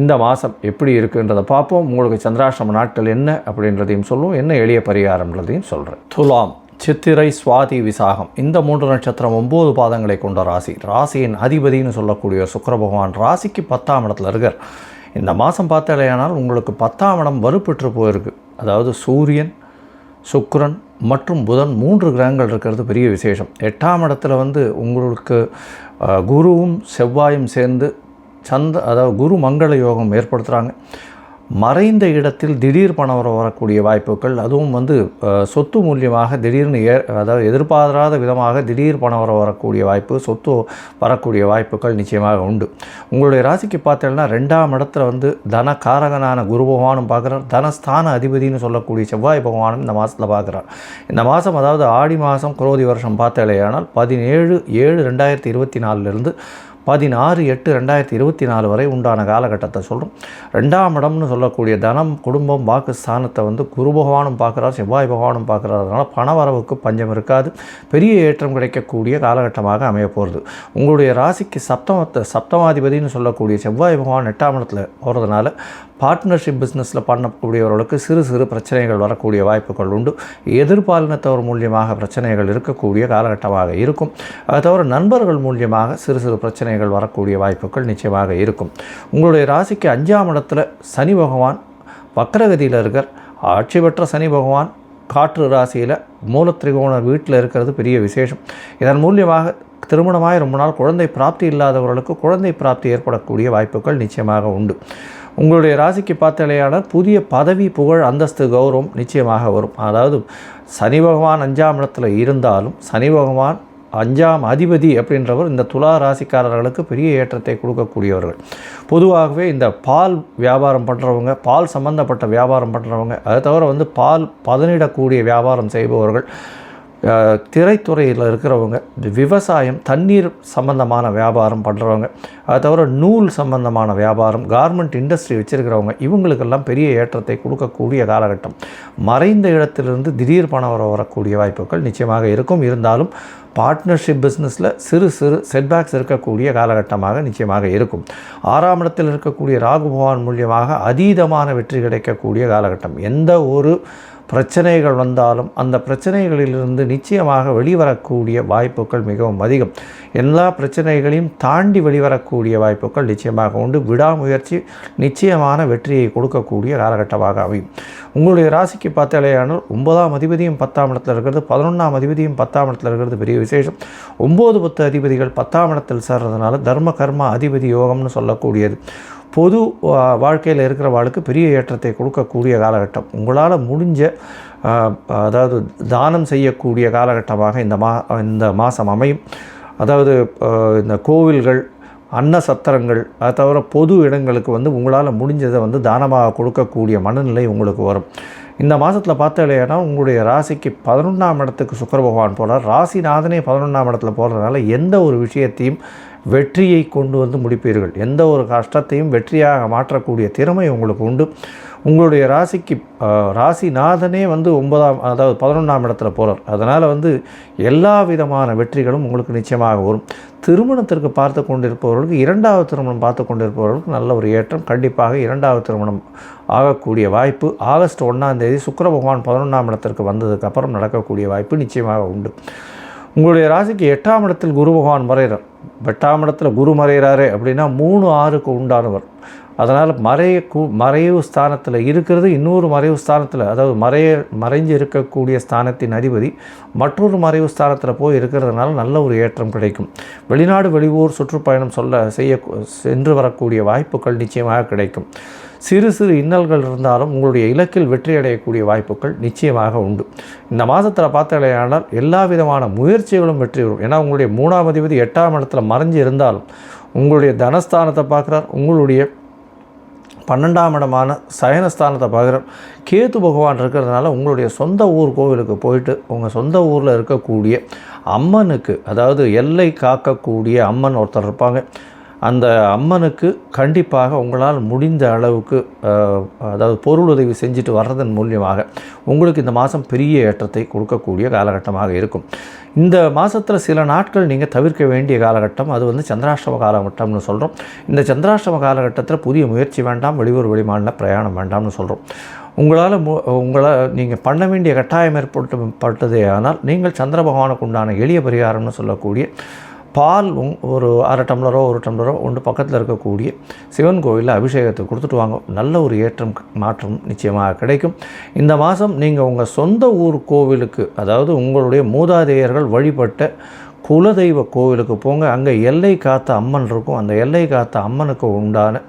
இந்த மாதம் எப்படி இருக்குன்றதை பார்ப்போம். உங்களுக்கு சந்திராசிரம நாட்கள் என்ன அப்படின்றதையும் சொல்லுவோம். என்ன எளிய பரிகாரம்ன்றதையும் சொல்கிறேன் துலாம் சித்திரை சுவாதி விசாகம். இந்த மூன்று நட்சத்திரம் ஒம்பது பாதங்களை கொண்ட ராசி. ராசியின் அதிபதினு சொல்லக்கூடிய சுக்கிர பகவான் ராசிக்கு பத்தாம் இடத்துல இருக்கார். இந்த மாதம் பார்த்தாலேயானால் உங்களுக்கு பத்தாம் இடம் வலுப்பெற்று போயிருக்கு. அதாவது சூரியன் சுக்கரன் மற்றும் புதன் மூன்று கிரகங்கள் இருக்கிறது பெரிய விசேஷம். எட்டாம் இடத்துல வந்து உங்களுக்கு குருவும் செவ்வாயும் சேர்ந்து சந்த அதாவது குரு மங்கள யோகம் ஏற்படுத்துகிறாங்க மறைந்த இடத்தில் திடீர் பணம் வரக்கூடிய வாய்ப்புகள் அதுவும் வந்து சொத்து மூலியமாக திடீர்னு ஏ அதாவது எதிர்பாராத விதமாக திடீர் பணம் வர வரக்கூடிய வாய்ப்பு சொத்து வரக்கூடிய வாய்ப்புகள் நிச்சயமாக உண்டு. உங்களுடைய ராசிக்கு பார்த்தீங்கன்னா ரெண்டாம் இடத்துல வந்து தன காரகனான குரு பகவானும் பார்க்குறார். தனஸ்தான அதிபதினு சொல்லக்கூடிய செவ்வாய் பகவானும் இந்த மாதத்தில் பார்க்குறார். இந்த மாதம் அதாவது ஆடி மாதம் குரோதி வருஷம் பார்த்தாலேயானால் பதினேழு ஏழு ரெண்டாயிரத்தி இருபத்தி நாலுலேருந்து பதினாறு எட்டு ரெண்டாயிரத்தி இருபத்தி நாலு வரை உண்டான காலகட்டத்தை சொல்கிறோம் ரெண்டாம் இடம்னு சொல்லக்கூடிய தனம் குடும்பம் வாக்கு ஸ்தானத்தை வந்து குரு பகவானும் பார்க்குறார் செவ்வாய் பகவானும் பார்க்குறார். அதனால் பணவரவுக்கு பஞ்சம் இருக்காது. பெரிய ஏற்றம் கிடைக்கக்கூடிய காலகட்டமாக அமைய போகிறது உங்களுடைய ராசிக்கு சப்தமத்தை சப்தமாதிபதினு சொல்லக்கூடிய செவ்வாய் பகவான் எட்டாம் இடத்துல போகிறதுனால பார்ட்னர்ஷிப் பிஸ்னஸில் பண்ணக்கூடியவர்களுக்கு சிறு சிறு பிரச்சனைகள் வரக்கூடிய வாய்ப்புகள் உண்டு. எதிர்பாலினத்தவர் மூலியமாக பிரச்சனைகள் இருக்கக்கூடிய காலகட்டமாக இருக்கும். அதை தவிர நண்பர்கள் மூலியமாக சிறு சிறு பிரச்சனைகள் வரக்கூடிய வாய்ப்புகள் நிச்சயமாக இருக்கும். உங்களுடைய ராசிக்கு அஞ்சாம் இடத்துல சனி பகவான் வக்கரகதியில் இருக்கார். ஆட்சி பெற்ற சனி பகவான் காற்று ராசியில் மூலத்திரிகோண வீட்டில் இருக்கிறது பெரிய விசேஷம். இதன் மூலியமாக திருமணமாய் ரொம்ப நாள் குழந்தை பிராப்தி இல்லாதவர்களுக்கு குழந்தை பிராப்தி ஏற்படக்கூடிய வாய்ப்புகள் நிச்சயமாக உண்டு. உங்களுடைய ராசிக்கு பார்த்தாலேயான புதிய பதவி புகழ் அந்தஸ்து கௌரவம் நிச்சயமாக வரும். அதாவது சனி பகவான் அஞ்சாம் இடத்துல இருந்தாலும் சனி பகவான் அஞ்சாம் அதிபதி அப்படின்றவர் இந்த துலா ராசிக்காரர்களுக்கு பெரிய ஏற்றத்தை கொடுக்கக்கூடியவர்கள். பொதுவாகவே இந்த பால் வியாபாரம் பண்ணுறவங்க பால் சம்பந்தப்பட்ட வியாபாரம் பண்ணுறவங்க அதை தவிர வந்து பால் பதனிடக்கூடிய வியாபாரம் செய்பவர்கள் திரைத்துறையில் இருக்கிறவங்க விவசாயம் தண்ணீர் சம்பந்தமான வியாபாரம் பண்ணுறவங்க அதை தவிர நூல் சம்பந்தமான வியாபாரம் கார்மெண்ட் இண்டஸ்ட்ரி வச்சுருக்கிறவங்க இவங்களுக்கெல்லாம் பெரிய ஏற்றத்தை கொடுக்கக்கூடிய காலகட்டம். மறைந்த இடத்திலிருந்து திடீர் பணம் வர வரக்கூடிய வாய்ப்புகள் நிச்சயமாக இருக்கும். இருந்தாலும் பார்ட்னர்ஷிப் பிஸ்னஸில் சிறு சிறு செட்பேக்ஸ் இருக்கக்கூடிய காலகட்டமாக நிச்சயமாக இருக்கும். ஆறாம் இடத்தில் இருக்கக்கூடிய ராகு பகவான் மூலியமாக அதீதமான வெற்றி கிடைக்கக்கூடிய காலகட்டம். எந்த ஒரு பிரச்சனைகள் வந்தாலும் அந்த பிரச்சனைகளிலிருந்து நிச்சயமாக வெளிவரக்கூடிய வாய்ப்புகள் மிகவும் அதிகம். எல்லா பிரச்சனைகளையும் தாண்டி வெளிவரக்கூடிய வாய்ப்புகள் நிச்சயமாக உண்டு. விடாமுயற்சி நிச்சயமான வெற்றியை கொடுக்கக்கூடிய காலகட்டமாக அமையும். உங்களுடைய ராசிக்கு பார்த்தாலேயானால் ஒன்பதாம் அதிபதியும் பத்தாம் இடத்துல இருக்கிறது பதினொன்றாம் அதிபதியும் பத்தாம் இடத்துல இருக்கிறது பெரிய விசேஷம். ஒம்பது பத்து அதிபதிகள் பத்தாம் இடத்தில் சேர்றதுனால தர்ம கர்ம அதிபதி யோகம்னு சொல்லக்கூடியது. பொது வாழ்க்கையில் இருக்கிறவாளுக்கு பெரிய ஏற்றத்தை கொடுக்கக்கூடிய காலகட்டம். உங்களால் முடிஞ்ச அதாவது தானம் செய்யக்கூடிய காலகட்டமாக இந்த மா இந்த மாதம் அமையும். அதாவது இந்த கோவில்கள் அன்ன சத்திரங்கள் அதை தவிர பொது இடங்களுக்கு வந்து உங்களால் முடிஞ்சதை வந்து தானமாக கொடுக்கக்கூடிய மனநிலை உங்களுக்கு வரும். இந்த மாதத்தில் பார்த்தாலேனா உங்களுடைய ராசிக்கு பதினொன்றாம் இடத்துக்கு சுக்கர பகவான் போகிறார் ராசிநாதனே பதினொன்றாம் இடத்துல போகிறதுனால எந்த ஒரு விஷயத்தையும் வெற்றியை கொண்டு வந்து முடிப்பீர்கள். எந்த ஒரு கஷ்டத்தையும் வெற்றியாக மாற்றக்கூடிய திறமை உங்களுக்கு உண்டு. உங்களுடைய ராசிக்கு ராசிநாதனே வந்து ஒன்பதாம் அதாவது பதினொன்றாம் இடத்துல போகிறார் அதனால் வந்து எல்லா விதமான வெற்றிகளும் உங்களுக்கு நிச்சயமாக வரும். திருமணத்திற்கு பார்த்து கொண்டிருப்பவர்களுக்கு இரண்டாவது திருமணம் பார்த்து கொண்டிருப்பவர்களுக்கு நல்ல ஒரு ஏற்றம். கண்டிப்பாக இரண்டாவது திருமணம் ஆகக்கூடிய வாய்ப்பு ஆகஸ்ட் ஒன்றாம் தேதி சுக்கர பகவான் பதினொன்றாம் இடத்திற்கு வந்ததுக்கப்புறம் நடக்கக்கூடிய வாய்ப்பு நிச்சயமாக உண்டு. உங்களுடைய ராசிக்கு எட்டாம் இடத்தில் குரு பகவான் மறைகிறார். எட்டாம் இடத்துல குரு மறைகிறாரு அப்படின்னா மூணு ஆறுக்கு உண்டானவர். அதனால் மறைய கூ மறைவு ஸ்தானத்தில் இருக்கிறது இன்னொரு மறைவு ஸ்தானத்தில் அதாவது மறைய மறைஞ்சு இருக்கக்கூடிய ஸ்தானத்தின் அதிபதி மற்றொரு மறைவு ஸ்தானத்தில் போய் இருக்கிறதுனால நல்ல ஒரு ஏற்றம் கிடைக்கும். வெளிநாடு வெளியூர் சுற்றுப்பயணம் சொல்ல செய்ய சென்று வரக்கூடிய வாய்ப்புகள் நிச்சயமாக கிடைக்கும். சிறு சிறு இன்னல்கள் இருந்தாலும் உங்களுடைய இலக்கில் வெற்றியடையக்கூடிய வாய்ப்புகள் நிச்சயமாக உண்டு. இந்த மாதத்தில் பார்த்தாலேயானால் எல்லா விதமான முயற்சிகளும் வெற்றி வரும் ஏன்னா உங்களுடைய மூணாம் அதிபதி எட்டாம் இடத்துல மறைஞ்சு இருந்தாலும் உங்களுடைய தனஸ்தானத்தை பார்க்குறார். உங்களுடைய பன்னெண்டாம் இடமான சயனஸ்தானத்தை பார்க்குற கேத்து பகவான் இருக்கிறதுனால உங்களுடைய சொந்த ஊர் கோவிலுக்கு போயிட்டு உங்கள் சொந்த ஊரில் இருக்கக்கூடிய அம்மனுக்கு அதாவது எல்லை காக்கக்கூடிய அம்மன் ஒருத்தர் இருப்பாங்க. அந்த அம்மனுக்கு கண்டிப்பாக உங்களால் முடிந்த அளவுக்கு அதாவது பொருள் உதவி செஞ்சுட்டு வர்றதன் மூலியமாக உங்களுக்கு இந்த மாதம் பெரிய ஏற்றத்தை கொடுக்கக்கூடிய காலகட்டமாக இருக்கும். இந்த மாதத்தில் சில நாட்கள் நீங்கள் தவிர்க்க வேண்டிய காலகட்டம் அது வந்து சந்திராஷ்டம காலகட்டம்னு சொல்கிறோம் இந்த சந்திராஷ்டம காலகட்டத்தில் புதிய முயற்சி வேண்டாம் வெளியூர் வெளிமாநில பிரயாணம் வேண்டாம்னு சொல்கிறோம் உங்களால் மு உங்களை நீங்கள் பண்ண வேண்டிய கட்டாயம் ஏற்பட்டு பட்டதே ஆனால் நீங்கள் சந்திர பகவானுக்கு உண்டான எளிய பரிகாரம்னு சொல்லக்கூடிய பால் ஒரு அரை டம்ளரோ ஒரு டம்ளரோ ஒன்று பக்கத்தில் இருக்கக்கூடிய சிவன் கோவிலில் அபிஷேகத்தை கொடுத்துட்டு வாங்க. நல்ல ஒரு ஏற்றம் மாற்றம் நிச்சயமாக கிடைக்கும். இந்த மாதம் நீங்கள் உங்கள் சொந்த ஊர் கோவிலுக்கு அதாவது உங்களுடைய மூதாதையர்கள் வழிபட்ட குலதெய்வ கோவிலுக்கு போங்க. அங்கே எல்லை காத்த அம்மன் இருக்கும். அந்த எல்லை காத்த அம்மனுக்கு உண்டான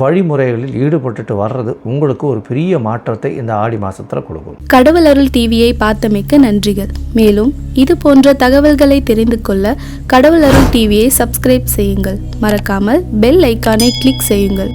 வழிமுறைகளில் ஈடுபட்டுட்டு வர்றது உங்களுக்கு ஒரு பெரிய மாற்றத்தை இந்த ஆடி மாதத்தில் கொடுக்கும். கடவுள் அருள் டிவியை பார்த்தமைக்க நன்றிகள். மேலும் இது போன்ற தகவல்களை தெரிந்து கொள்ள கடவுள் அருள் டிவியை சப்ஸ்கிரைப் செய்யுங்கள். மறக்காமல் பெல் ஐக்கானை கிளிக் செய்யுங்கள்.